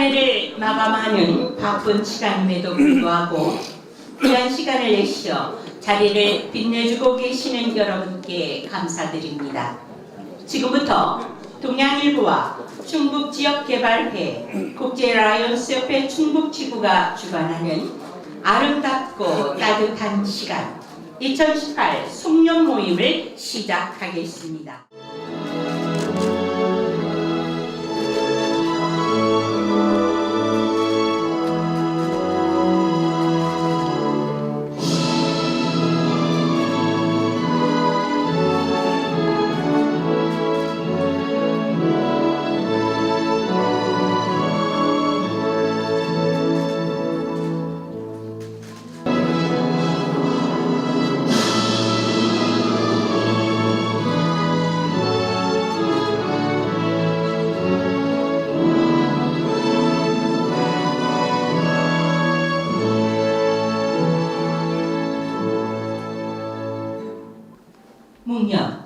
한 해를 마감하는 바쁜 시간임에도 불구하고 귀한 시간을 내시어 자리를 빛내주고 계시는 여러분께 감사드립니다. 지금부터 동양일보와 충북지역개발회 국제라이온스협회 충북지구가 주관하는 아름답고 따뜻한 시간 2018 송년 모임을 시작하겠습니다. Yeah.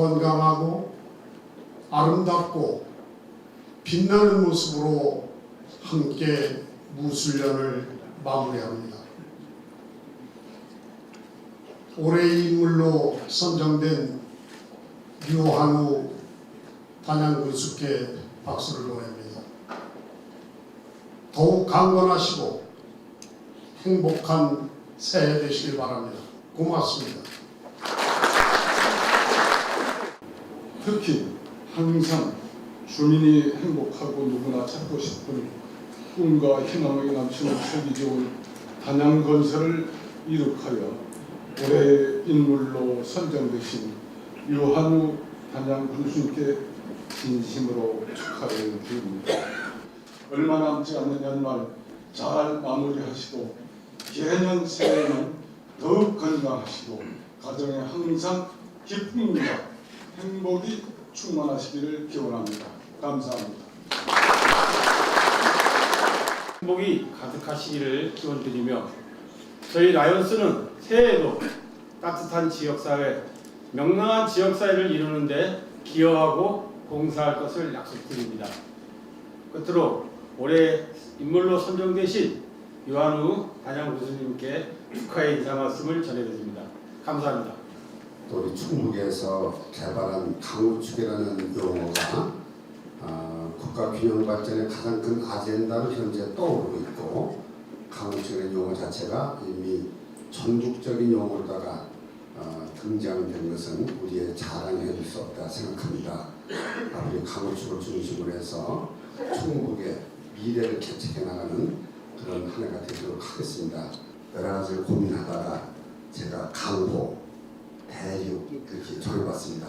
건강하고 아름답고 빛나는 모습으로 함께 무술년을 마무리합니다. 올해의 인물로 선정된 유한우 단양군수께 박수를 보냅니다. 더욱 강건하시고 행복한 새해 되시길 바랍니다. 고맙습니다. 특히 항상 주민이 행복하고 누구나 찾고 싶은 꿈과 희망이 넘치는 살기 좋은 단양 건설을 이룩하여 올해의 인물로 선정되신 유한우 단양 군수님께 진심으로 축하를 드립니다. 얼마 남지 않는 연말 잘 마무리하시고 개년 새해에는 더욱 건강하시고 가정에 항상 기쁨과 행복이 충만하시기를 기원합니다. 감사합니다. 행복이 가득하시기를 기원드리며 저희 라이온스는 새해에도 따뜻한 지역사회, 명랑한 지역사회를 이루는데 기여하고 봉사할 것을 약속드립니다. 끝으로 올해 인물로 선정되신 유한우 단양 교수님께 축하의 인사 말씀을 전해드립니다. 감사합니다. 또 우리 충북에서 개발한 강우축이라는 용어가 어, 국가 균형 발전의 가장 큰 아젠다로 현재 떠오르고 있고 강우축이라는 용어 자체가 이미 전국적인 용어로다가 어, 등장된 것은 우리의 자랑해 줄 수 없다 생각합니다. 앞으로 강우축을 중심으로 해서 충북의 미래를 개척해 나가는 그런 한 해가 되도록 하겠습니다. 여러 가지를 고민하다가 제가 강호 대륙 이렇게 정해봤습니다.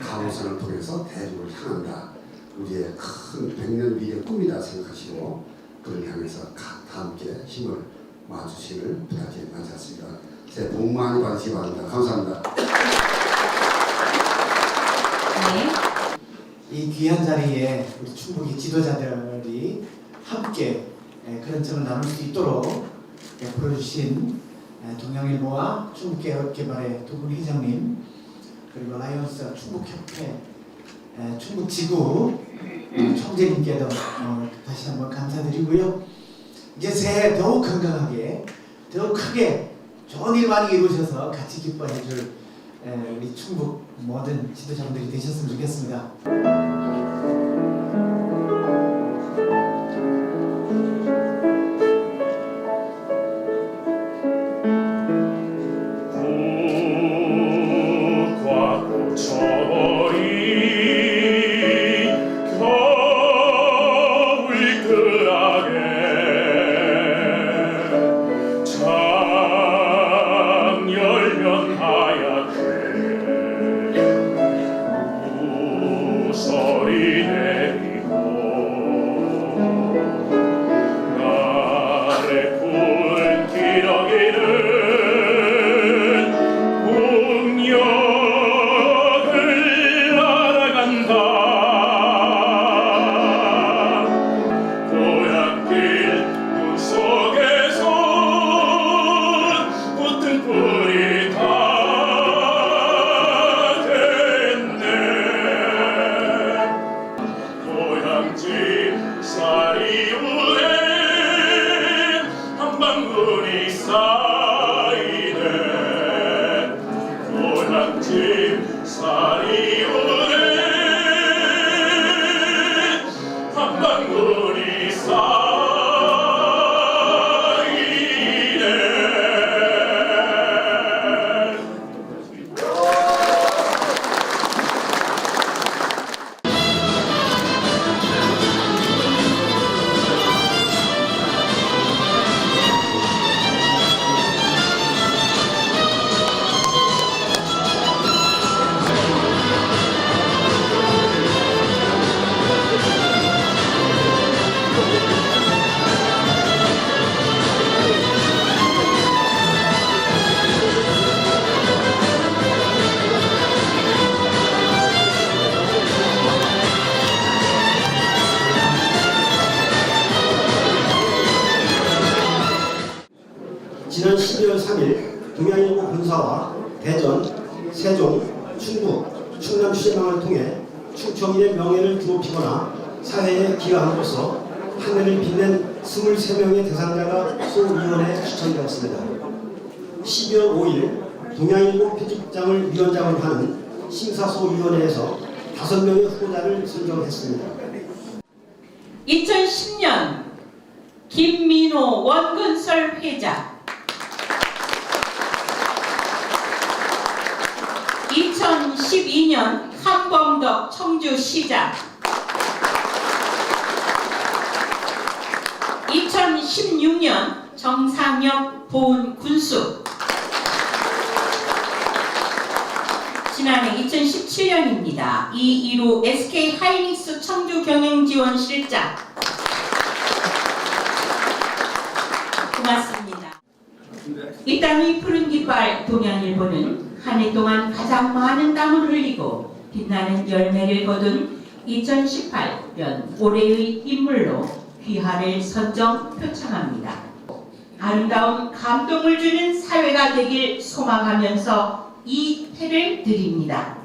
강호선을 통해서 대륙을 향한다. 우리의 큰 백년 미래 꿈이다 생각하시고 그를 향해서 가- 다 함께 힘을 모아주시를 부탁해 마쳤습니다. 새해 복 많이 받으시기 바랍니다. 감사합니다. 네. 이 귀한 자리에 우리 충북의 지도자들이 함께 에, 그런 점을 나눌 수 있도록 에, 보여주신 에, 동양일보와 충북개발의 두 분 회장님 그리고 라이온스 충북협회 에, 충북지구 어, 총재님께도 어, 다시 한번 감사드리고요. 이제 새해 더욱 건강하게 더욱 크게 좋은 일 많이 이루셔서 같이 기뻐해 줄 에, 우리 충북 모든 지도자분들이 되셨으면 좋겠습니다. 3일 동양일보 본사와 대전, 세종, 충북, 충남 취재망을 통해 충청인의 명예를 드높이거나 사회에 기여함으로써 하늘을 빛낸 23명의 대상자가 소위원회에 추천되었습니다. 12월 5일 동양일보 편집장을 위원장을 하는 심사소위원회에서 5명의 후보자를 선정했습니다. 2010년 김민호 원근설 회장 2012년 한범덕 청주시장 2016년 정상혁 보훈 군수 지난해 2017년입니다. 이이루 SK 하이닉스 청주 경영지원 실장 고맙습니다. 이 땅의 푸른 깃발 동양일보는 한 해 동안 가장 많은 땀을 흘리고 빛나는 열매를 거둔 2018년 올해의 인물로 귀하를 선정 표창합니다. 아름다운 감동을 주는 사회가 되길 소망하면서 이 패를 드립니다.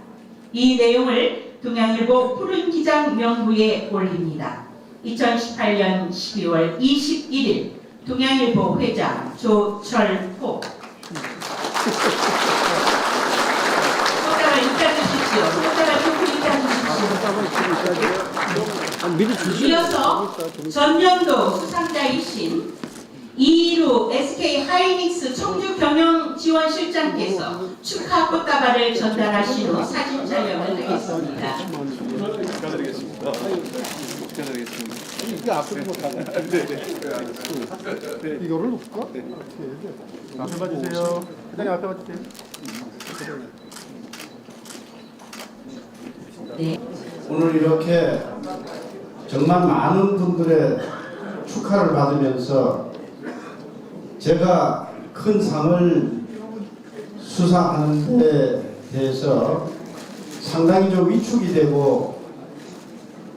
이 내용을 동양일보 푸른 기장 명부에 올립니다. 2018년 12월 21일 동양일보 회장 조철호 이어서 전년도 수상자이신 이루 SK 하이닉스 청주 경영 지원 실장께서 축하 꽃다발을 전달하신 후 사진 촬영을 하겠습니다. 이거를 놓을까? 앞에 봐주세요. 회장님 앞에 봐주세요. 네. 오늘 이렇게 정말 많은 분들의 축하를 받으면서 제가 큰 상을 수상하는 데 대해서 상당히 좀 위축이 되고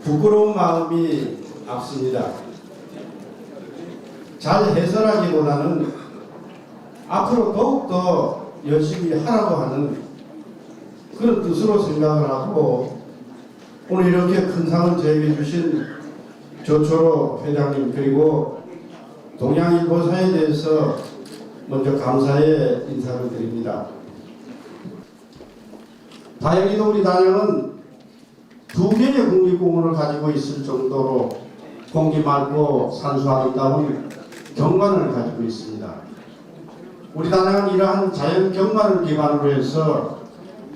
부끄러운 마음이 앞섭니다. 잘 해설하기보다는 앞으로 더욱더 열심히 하라고 하는 그런 뜻으로 생각을 하고 오늘 이렇게 큰 상을 저에게 주신 조초로 회장님 그리고 동양일보 사에 대해서 먼저 감사의 인사를 드립니다. 다행히도 우리 단양은 두 개의 국립공원을 가지고 있을 정도로 공기 맑고 산수 아름다운 경관을 가지고 있습니다. 우리 단양은 이러한 자연 경관을 기반으로 해서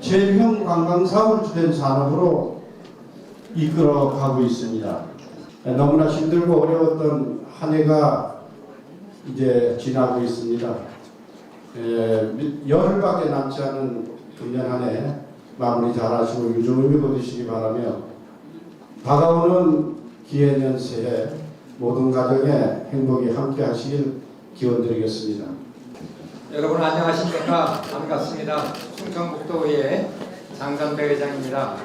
체류형 관광 사업을 주된 산업으로 이끌어 가고 있습니다. 너무나 힘들고 어려웠던 한 해가 이제 지나고 있습니다. 에, 미- 열흘밖에 남지 않은 금년 한 해 마무리 잘하시고 유종의미 거두시기 바라며 다가오는 기해년 새해 모든 가정에 행복이 함께 하시길 기원드리겠습니다. 여러분 안녕하십니까 반갑습니다 충청북도의 장선배 회장입니다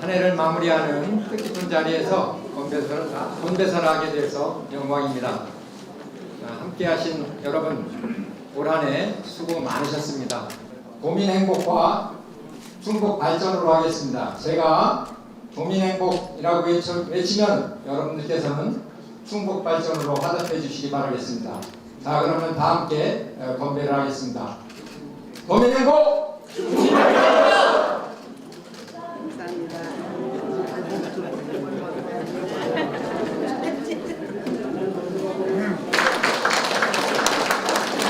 한 해를 마무리하는 뜻깊은 자리에서 건배사를, 건배사를 하게 돼서 영광입니다 아, 함께 하신 여러분 올 한 해 수고 많으셨습니다 도민 행복과 충북 발전으로 하겠습니다 제가 도민 행복이라고 외치면 여러분들께서는 충북 발전으로 화답해 주시기 바라겠습니다 자 그러면 다 함께 어, 건배를 하겠습니다. 도민 행복! 음.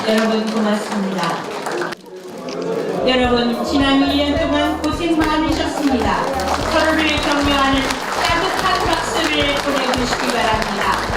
여러분 고맙습니다. 여러분 지난 2년 동안 고생 많으셨습니다. 서로를 격려하는 따뜻한 박수를 보내주시기 바랍니다.